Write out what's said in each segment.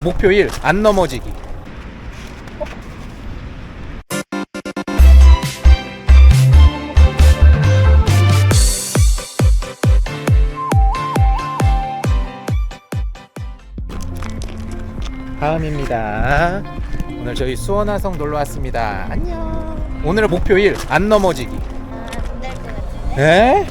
목표 1. 안 넘어지기. 다음입니다. 오늘 저희 수원화성 놀러 왔습니다. 안녕. 오늘의 목표 1. 안 넘어지기. 안될 것 같은데? 에?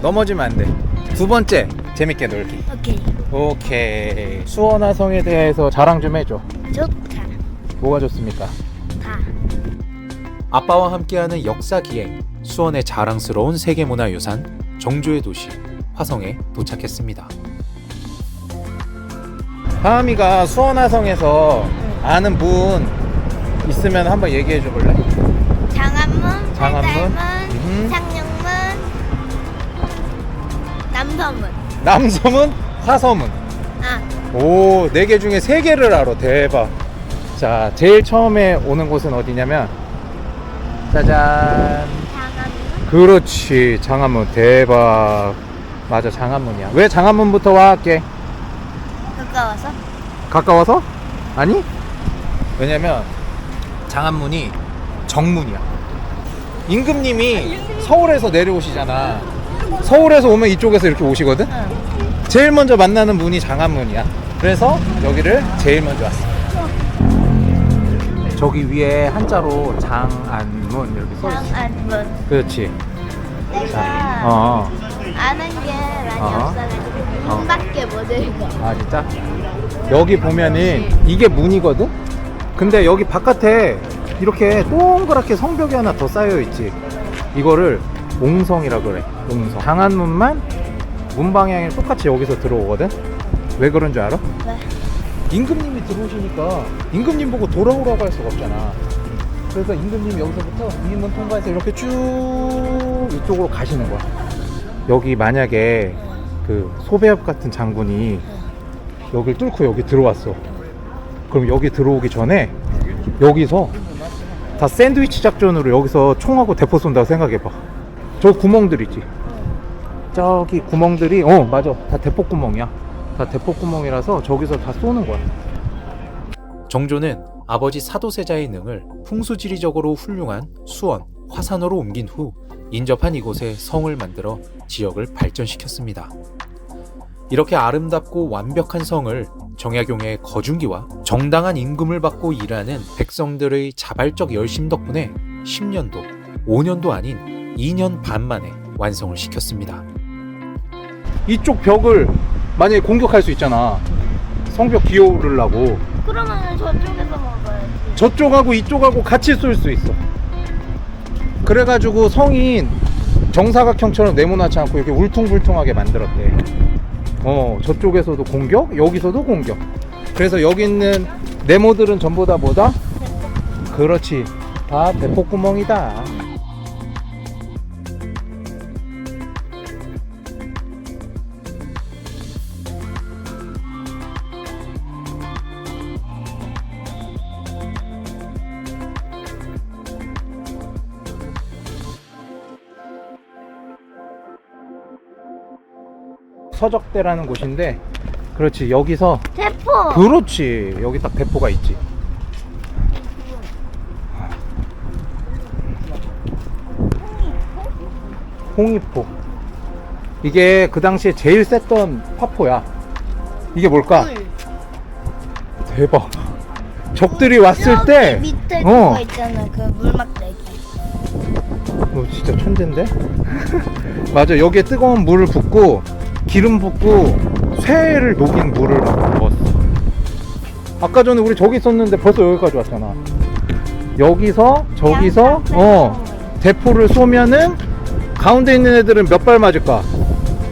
넘어지면 안 돼. 두 번째. 재밌게 놀기. 오케이 오케이. 수원화 성에 대해서 자랑 좀 해줘. 좋다 뭐가 좋습니까? 다 아빠와 함께하는 역사 기행 수원의 자랑스러운 세계문화유산 정조의 도시 화성에 도착했습니다. 하은이가 수원화성에서 아는 분 있으면 한번 얘기해 줘 볼래? 장안문, 장안문? 팔달문, 음. 상령문, 남서문 남섬은 화섬은 아 오, 네 개 중에 세 개를 알아. 대박. 자, 제일 처음에 오는 곳은 어디냐면 짜잔. 그렇지. 장안문. 대박. 맞아, 장안문이야. 왜 장안문부터 와 할게? 가까워서 가까워서? 아니? 왜냐면 장안문이 정문이야. 임금님이 서울에서 내려오시잖아. 서울에서 오면 이쪽에서 이렇게 오시거든? 응 제일 먼저 만나는 문이 장안문이야. 그래서 여기를 제일 먼저 왔어. 저기 위에 한자로 장안문 이렇게 써 있어. 장안문 그렇지. 내가 어. 아는 게 많이 어. 없어가지고 어. 문밖에 못 읽어 아 진짜? 여기 보면은 이게 문이거든? 근데 여기 바깥에 이렇게 동그랗게 성벽이 하나 더 쌓여 있지. 이거를 옹성이라 그래. 옹성. 장안문만 문 방향이 똑같이 여기서 들어오거든? 왜 그런 줄 알아? 왜? 임금님이 들어오시니까 임금님 보고 돌아오라고 할 수가 없잖아. 그래서 임금님이 여기서부터 이문 통과해서 이렇게 쭉 이쪽으로 가시는 거야. 여기 만약에 그 소배합 같은 장군이 여길 뚫고 여기 들어왔어. 그럼 여기 들어오기 전에 여기서 다 샌드위치 작전으로 여기서 총하고 대포 쏜다고 생각해봐. 저 구멍들 있지. 저기 구멍들이 어 맞아 다 대포 구멍이야. 다 대포 구멍이라서 저기서 다 쏘는 거야. 정조는 아버지 사도세자의 능을 풍수지리적으로 훌륭한 수원, 화산으로 옮긴 후 인접한 이곳에 성을 만들어 지역을 발전시켰습니다. 이렇게 아름답고 완벽한 성을 정약용의 거중기와 정당한 임금을 받고 일하는 백성들의 자발적 열심 덕분에 10년도, 5년도 아닌 2년 반 만에 완성을 시켰습니다. 이쪽 벽을 만약에 공격할 수 있잖아. 성벽 기어오르려고. 그러면 저쪽에서 먹어야지 저쪽하고 이쪽하고 같이 쏠 수 있어. 그래가지고 성인 정사각형처럼 네모나지 않고 이렇게 울퉁불퉁하게 만들었대. 어, 저쪽에서도 공격, 여기서도 공격. 그래서 여기 있는 네모들은 전부 다 뭐다? 그렇지. 다 대포구멍이다. 서적대라는 곳인데, 그렇지. 여기서 대포 그렇지. 여기 딱 대포가 있지. 홍이포. 이게 그 당시에 제일 셌던 파포야. 이게 뭘까? 물. 대박. 적들이 왔을 저기 때, 밑에 어. 그거 있잖아 그 물막대기 너 진짜 천재인데? 맞아. 여기에 뜨거운 물을 붓고 기름 붓고 쇠를 녹인 물을 넣었어. 아까 전에 우리 저기 있었는데 벌써 여기까지 왔잖아. 여기서 저기서 어 대포. 대포를 쏘면은 가운데 있는 애들은 몇 발 맞을까?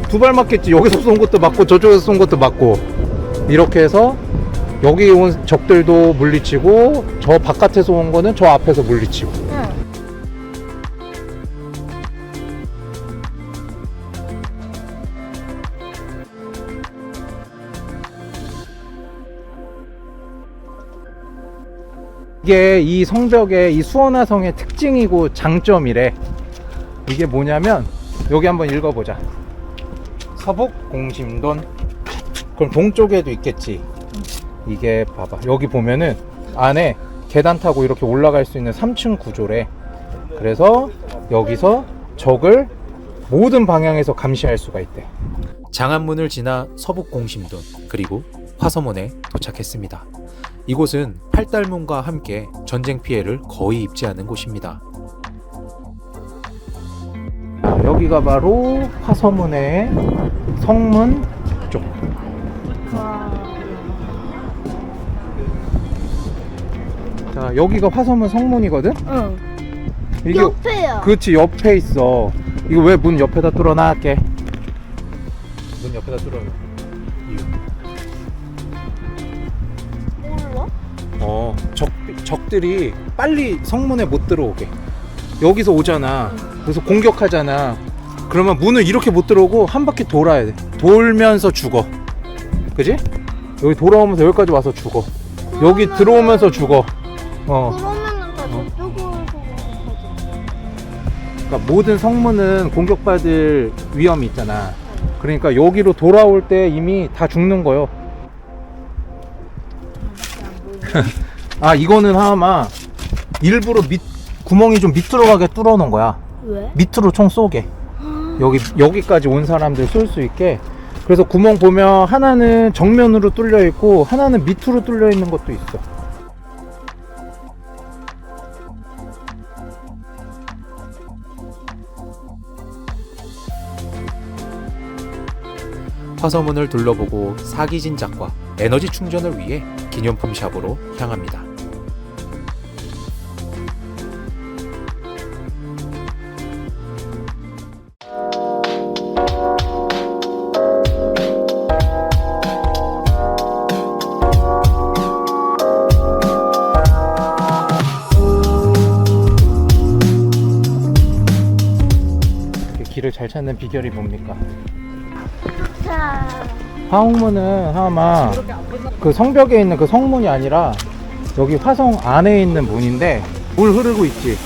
두 발 맞겠지. 여기서 쏜 것도 맞고 저쪽에서 쏜 것도 맞고 이렇게 해서 여기 온 적들도 물리치고 저 바깥에서 온 거는 저 앞에서 물리치고 이게 이 성벽의 이 수원화성의 특징이고 장점이래. 이게 뭐냐면 여기 한번 읽어보자. 서북 공심돈. 그럼 동쪽에도 있겠지. 이게 봐봐 여기 보면은 안에 계단 타고 이렇게 올라갈 수 있는 3층 구조래 그래서 여기서 적을 모든 방향에서 감시할 수가 있대 장안문을 지나 서북 공심돈 그리고 화서문에 도착했습니다. 이곳은 팔달문과 함께 전쟁 피해를 거의 입지 않은 곳입니다. 자, 여기가 바로 화서문의 성문 쪽 와. 자, 여기가 화서문 성문이거든 응. 이게 옆에요. 그렇지 옆에 있어 이거 왜 문 옆에다 뚫어놔?게 문 옆에다 뚫어 이유 적, 적들이 빨리 성문에 못 들어오게. 여기서 오잖아. 그래서 공격하잖아. 그러면 문을 이렇게 못 들어오고 한 바퀴 돌아야 돼. 돌면서 죽어. 그지? 여기 돌아오면서 여기까지 와서 죽어. 여기 들어오면서 죽어. 어. 그러면은 다 어. 저쪽으로. 그러니까 모든 성문은 공격받을 위험이 있잖아. 그러니까 여기로 돌아올 때 이미 다 죽는 거요. 아, 이거는 아마 일부러 밑, 구멍이 좀 밑으로 가게 뚫어 놓은 거야. 왜? 밑으로 총 쏘게 여기 여기까지 온 사람들 쏠 수 있게 그래서 구멍 보면 하나는 정면으로 뚫려 있고 하나는 밑으로 뚫려 있는 것도 있어 화서문을 둘러보고 사기 진작과 에너지 충전을 위해 기념품 샵으로 향합니다. 길을 잘 찾는 비결이 뭡니까 자. 화홍문은 아마 그 성벽에 있는 그 성문이 아니라 여기 화성 안에 있는 문인데 물 흐르고 있지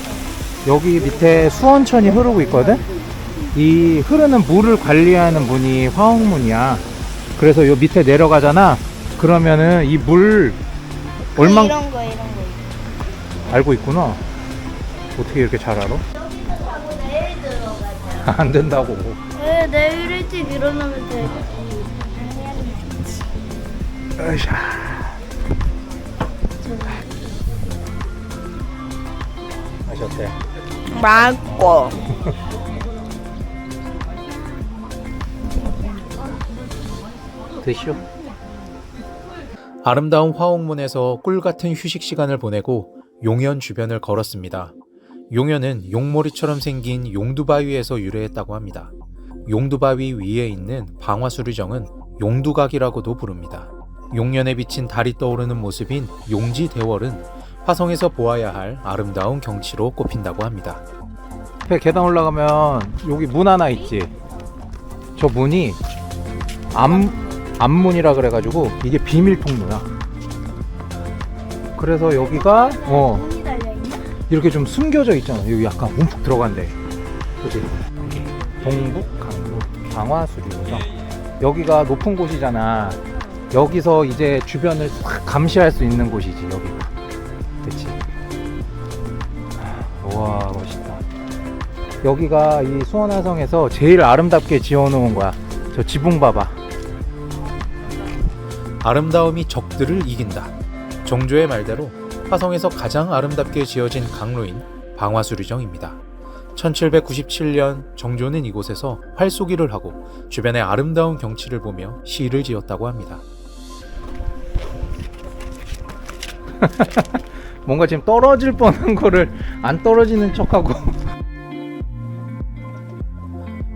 여기 밑에 수원천이 흐르고 있거든 이 흐르는 물을 관리하는 문이 화홍문이야 그래서 요 밑에 내려가잖아 그러면은 이 물 얼만 이런 거 이런 거. 알고 있구나 어떻게 이렇게 잘 알아? 안 된다고 왜 내일 일찍 일어나면 되지? 으쌰 아셨대 맞고. 드시오 아름다운 화옥문에서 꿀 같은 휴식 시간을 보내고 용현 주변을 걸었습니다. 용현은 용머리처럼 생긴 용두바위에서 유래했다고 합니다. 용두바위 위에 있는 방화수류정은 용두각이라고도 부릅니다. 용년에 비친 달이 떠오르는 모습인 용지 대월은 화성에서 보아야 할 아름다운 경치로 꼽힌다고 합니다. 앞에 계단 올라가면 여기 문 하나 있지. 저 문이 암 암문이라 그래가지고 이게 비밀 통로야. 그래서 여기가 어문 이렇게 좀 숨겨져 있잖아. 여기 약간 움푹 들어간대. 그지? 동북 강북 방화수리고정. 여기가 높은 곳이잖아. 여기서 이제 주변을 싹 감시할 수 있는 곳이지 여기가. 그렇지? 와 멋있다. 여기가 이 수원화성에서 제일 아름답게 지어놓은 거야. 저 지붕 봐봐. 아름다움이 적들을 이긴다. 정조의 말대로 화성에서 가장 아름답게 지어진 강로인 방화수리정입니다. 1797년 정조는 이곳에서 활쏘기를 하고 주변의 아름다운 경치를 보며 시를 지었다고 합니다. 뭔가 지금 떨어질 뻔한 거를 안 떨어지는 척하고.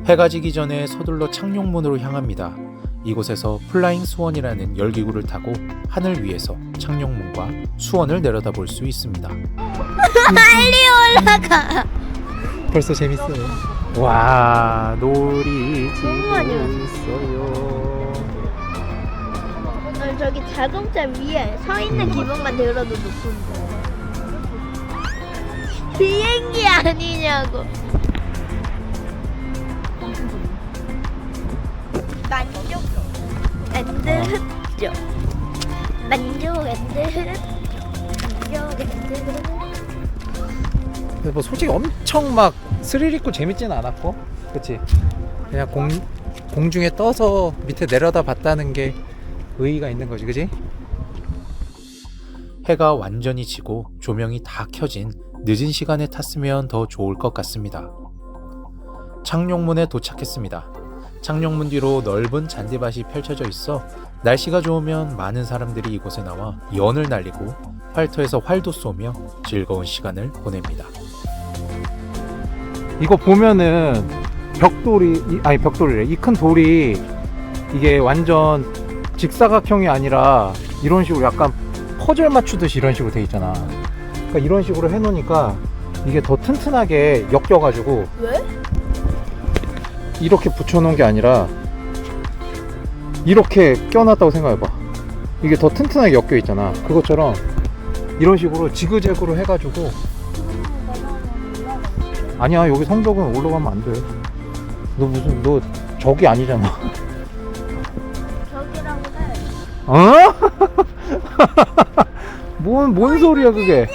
해가 지기 전에 서둘러 창룡문으로 향합니다. 이곳에서 플라잉 수원이라는 열기구를 타고 하늘 위에서 창룡문과 수원을 내려다볼 수 있습니다. 올라가. 벌써 재밌어요. 와 놀이 정말요? 있어요. 오늘 저기 자동차 위에 서 있는 기분만 들어도 높은데. 비행기 아니냐고. 만족. 안 들었죠. 만족한데 만족한데 근데 뭐 솔직히 엄청 막 스릴 있고 재밌지는 않았고 그치 그냥 공, 공중에 떠서 밑에 내려다 봤다는 게 의의가 있는 거지 그지? 해가 완전히 지고 조명이 다 켜진 늦은 시간에 탔으면 더 좋을 것 같습니다. 창룡문에 도착했습니다. 창룡문 뒤로 넓은 잔디밭이 펼쳐져 있어 날씨가 좋으면 많은 사람들이 이곳에 나와 연을 날리고 활터에서 활도 쏘며 즐거운 시간을 보냅니다. 이거 보면은 벽돌이 이- 아니 벽돌이래 이 큰 돌이 이게 완전 직사각형이 아니라 이런 식으로 약간 퍼즐 맞추듯이 이런 식으로 돼 있잖아 그러니까 이런 식으로 해놓으니까 이게 더 튼튼하게 엮여가지고 왜? 이렇게 붙여놓은 게 아니라 이렇게 껴놨다고 생각해봐. 이게 더 튼튼하게 엮여 있잖아. 그것처럼 이런 식으로 지그재그로 해가지고. 아니야 여기 성벽은 올라가면 안돼너 무슨 너 적이 아니잖아. 저기라고 해 어? 뭔, 뭔 소리야 그게?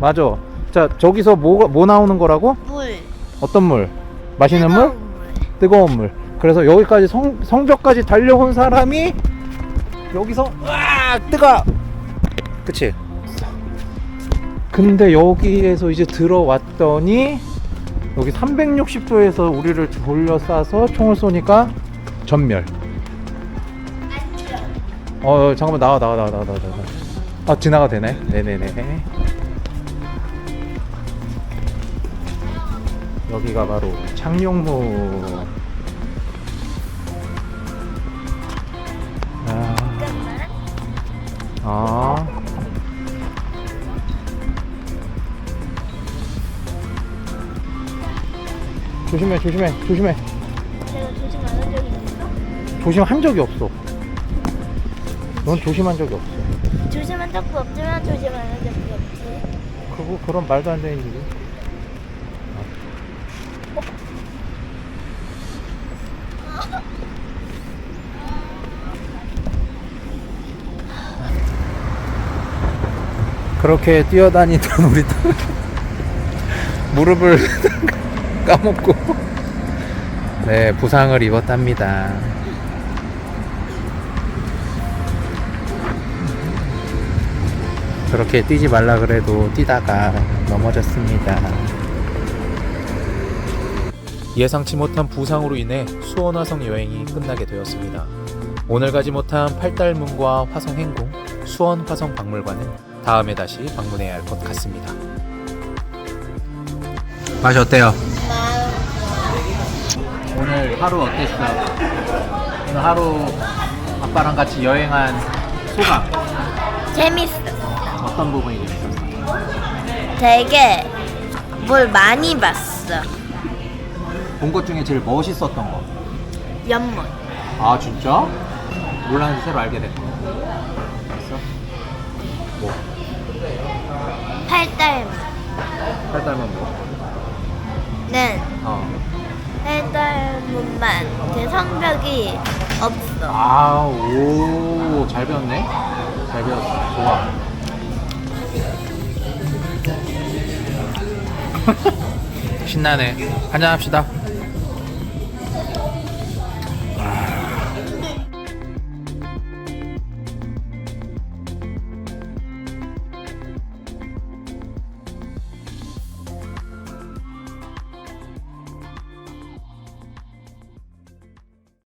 맞아. 자 저기서 뭐, 뭐 나오는 거라고? 물. 어떤 물? 마시는 물? 뜨거운 물. 그래서 여기까지 성, 성벽까지 달려온 사람이 여기서 와 뜨거. 그치? 근데 여기에서 이제 들어왔더니 여기 360도에서 우리를 돌려싸서 총을 쏘니까 전멸. 어 잠깐만 나와 나와 나와 나와 나와 나와. 아 지나가 되네. 네네네. 여기가 바로 창룡문. 아, 아. 조심해, 조심해, 조심해. 내가 조심 안 한 적이 있어? 조심한 적이 없어. 넌 조심한 적이 없어. 조심한 적도 없지만 조심 안 한 적도 없지 그거 그런 말도 안 되는 일이. 그렇게 뛰어다니던 우리 딸 무릎을 까먹고 네 부상을 입었답니다. 그렇게 뛰지 말라 그래도 뛰다가 넘어졌습니다. 예상치 못한 부상으로 인해 수원화성 여행이 끝나게 되었습니다. 오늘 가지 못한 팔달문과 화성 행궁, 수원 화성 박물관은 다음에 다시 방문해야 할 것 같습니다. 맛이 어때요? 오늘 하루 어땠어? 오늘 하루 아빠랑 같이 여행한 소감 재밌어 어떤 부분이 재밌었어? 되게 뭘 많이 봤어 본 것 중에 제일 멋있었던 거. 연못 아 진짜? 몰랐는데 새로 알게 됐어. 8달만. 8달만 뭐? 는 어. 8달만. 제 성벽이 없어. 아, 오, 잘 배웠네. 잘 배웠어. 좋아. 신나네. 한잔합시다.